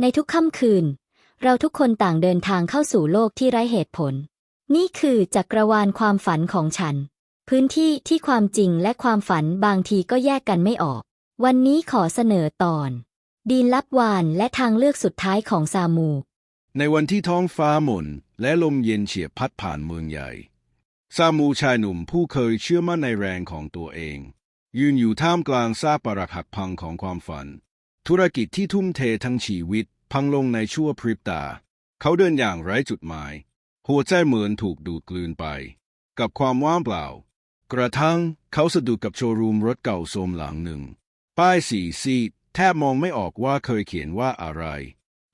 ในทุกค่ำคืน เราทุกคนต่างเดินทางเข้าสู่โลกที่ไร้เหตุผล นี่คือจักรวาลความฝันของฉัน พื้นที่ที่ความจริงและความฝันบางทีก็แยกกันไม่ออก วันนี้ขอเสนอตอน ดีนลับวานและทางเลือกสุดท้ายของซามู ในวันที่ท้องฟ้าหม่นและลมเย็นเฉียบพัดผ่านเมืองใหญ่ ซามูชายหนุ่มผู้เคยเชื่อมั่นในแรงของตัวเอง ยืนอยู่ท่ามกลางซากปรักหักพังของความฝัน ธุรกิจที่ทุ่มเททั้งชีวิต พังลงในชั่วพริบตา เขาเดินอย่างไร้จุดหมาย หัวใจเหมือนถูกดูดกลืนไป กับความว่างเปล่า กระทั่งเขาสะดุดกับโชว์รูมรถเก่าโทรมหลังหนึ่ง ป้ายสีซีดแทบมองไม่ออกว่าเคยเขียนว่าอะไร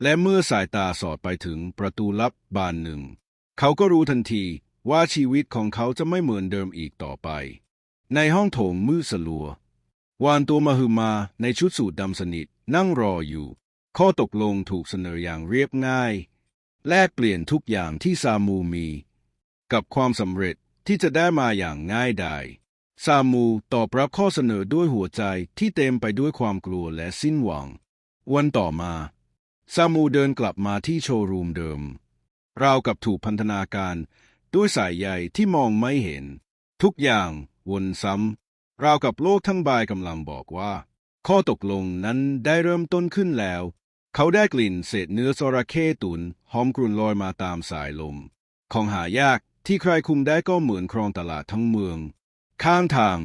และเมื่อสายตาสอดไปถึงประตูลับบานหนึ่ง เขาก็รู้ทันทีว่าชีวิตของเขาจะไม่เหมือนเดิมอีกต่อไป ในห้องโถงมืดสลัว วานตัวมหึมาในชุดสูทดำสนิท นั่งรออยู่ ข้อตกลงถูกเสนออย่างเรียบง่าย แลกเปลี่ยนทุกอย่างที่ซามูมี กับความสำเร็จที่จะได้มาอย่างง่ายดายซามูตอบรับข้อเสนอด้วยหัวใจที่เต็มไปด้วยความกลัวและสิ้นหวัง วันต่อมาซามูเดินกลับมาที่โชว์รูมเดิม ราวกับถูกพันธนาการด้วยสายใยที่มองไม่เห็น ทุกอย่างวนซ้ำราวกับโลกทั้งใบกำลังบอกว่า ข้อตกลงนั้นได้เริ่มต้นขึ้นแล้ว เขาได้กลิ่นเศษเนื้อจระเข้ตุนหอมกรุ่นลอยมาตามสายลม ของหายากที่ใครคุมได้ก็เหมือนครองตลาดทั้งเมือง ข้างทาง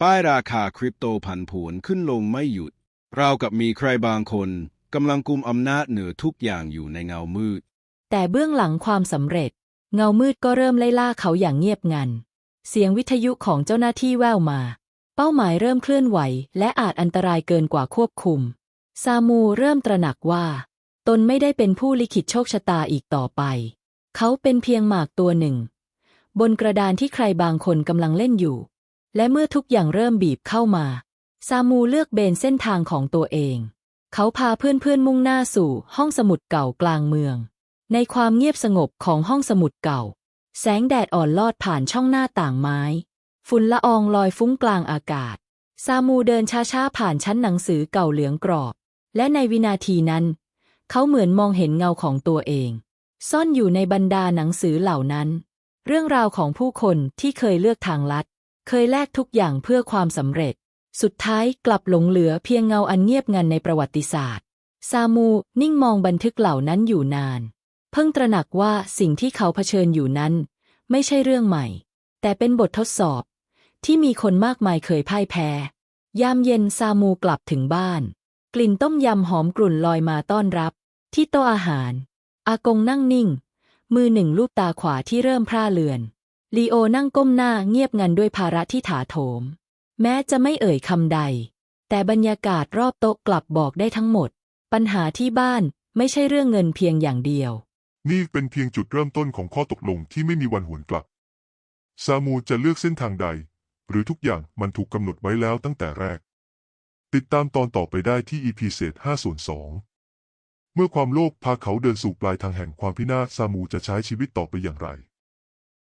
ป้ายราคาคริปโตพันผวนขึ้นลงไม่หยุด ราวกับมีใครบางคนกำลังกุมอำนาจเหนือทุกอย่างอยู่ในเงามืด แต่เบื้องหลังความสำเร็จ เงามืดก็เริ่มไล่ล่าเขาอย่างเงียบงัน เสียงวิทยุของเจ้าหน้าที่แว่วมา เป้าหมายเริ่มเคลื่อนไหว และอาจอันตรายเกินกว่าควบคุม ซามูเริ่มตระหนักว่า ตนไม่ได้เป็นผู้ลิขิตโชคชะตาอีกต่อไป เขาเป็นเพียงหมากตัวหนึ่ง บนกระดานที่ใครบางคนกำลังเล่นอยู่ และเมื่อทุกอย่างเริ่มบีบเข้ามา ซามูเลือกเบนเส้นทางของตัวเอง เขาพาเพื่อนๆมุ่งหน้าสู่ห้องสมุดเก่ากลางเมือง ในความเงียบสงบของห้องสมุดเก่า แสงแดดอ่อนลอดผ่านช่องหน้าต่างไม้ ฝุ่นละอองลอยฟุ้งกลางอากาศ ซามูเดินช้าๆผ่านชั้นหนังสือเก่าเหลืองกรอบ และในวินาทีนั้น เขาเหมือนมองเห็นเงาของตัวเอง ซ่อนอยู่ในบรรดาหนังสือเหล่านั้น เรื่องราวของผู้คนที่เคยเลือกทางลัด เคยแลกทุกอย่างเพื่อความสำเร็จ สุดท้ายกลับหลงเหลือเพียงเงาอันเงียบงันในประวัติศาสตร์ ซามูนิ่งมองบันทึกเหล่านั้นอยู่นาน เพิ่งตระหนักว่าสิ่งที่เขาเผชิญอยู่นั้น ไม่ใช่เรื่องใหม่ แต่เป็นบททดสอบ ที่มีคนมากมายเคยพ่ายแพ้ ยามเย็นซามูกลับถึงบ้าน กลิ่นต้มยำหอมกลุ่นลอยมาต้อนรับ ที่โต๊ะอาหาร อากงนั่งนิ่ง มือหนึ่งลูบตาขวาที่เริ่มพร่าเลือนลีโอนั่งก้มหน้าเงียบงันด้วยภาระที่ถาโถม แม้จะไม่เอ่ยคำใด แต่บรรยากาศรอบโต๊ะกลับบอกได้ทั้งหมด ปัญหาที่บ้านไม่ใช่เรื่องเงินเพียงอย่างเดียว นี่เป็นเพียงจุดเริ่มต้นของข้อตกลงที่ไม่มีวันหวนกลับ ซามูจะเลือกเส้นทางใด หรือทุกอย่างมันถูกกำหนดไว้แล้วตั้งแต่แรก ติดตามตอนต่อไปได้ที่ EP เศษ5ส่วน2เมื่อความโลภพาเขาเดินสู่ปลายทางแห่งความพินาศซามูจะใช้ชีวิตต่อไปอย่างไร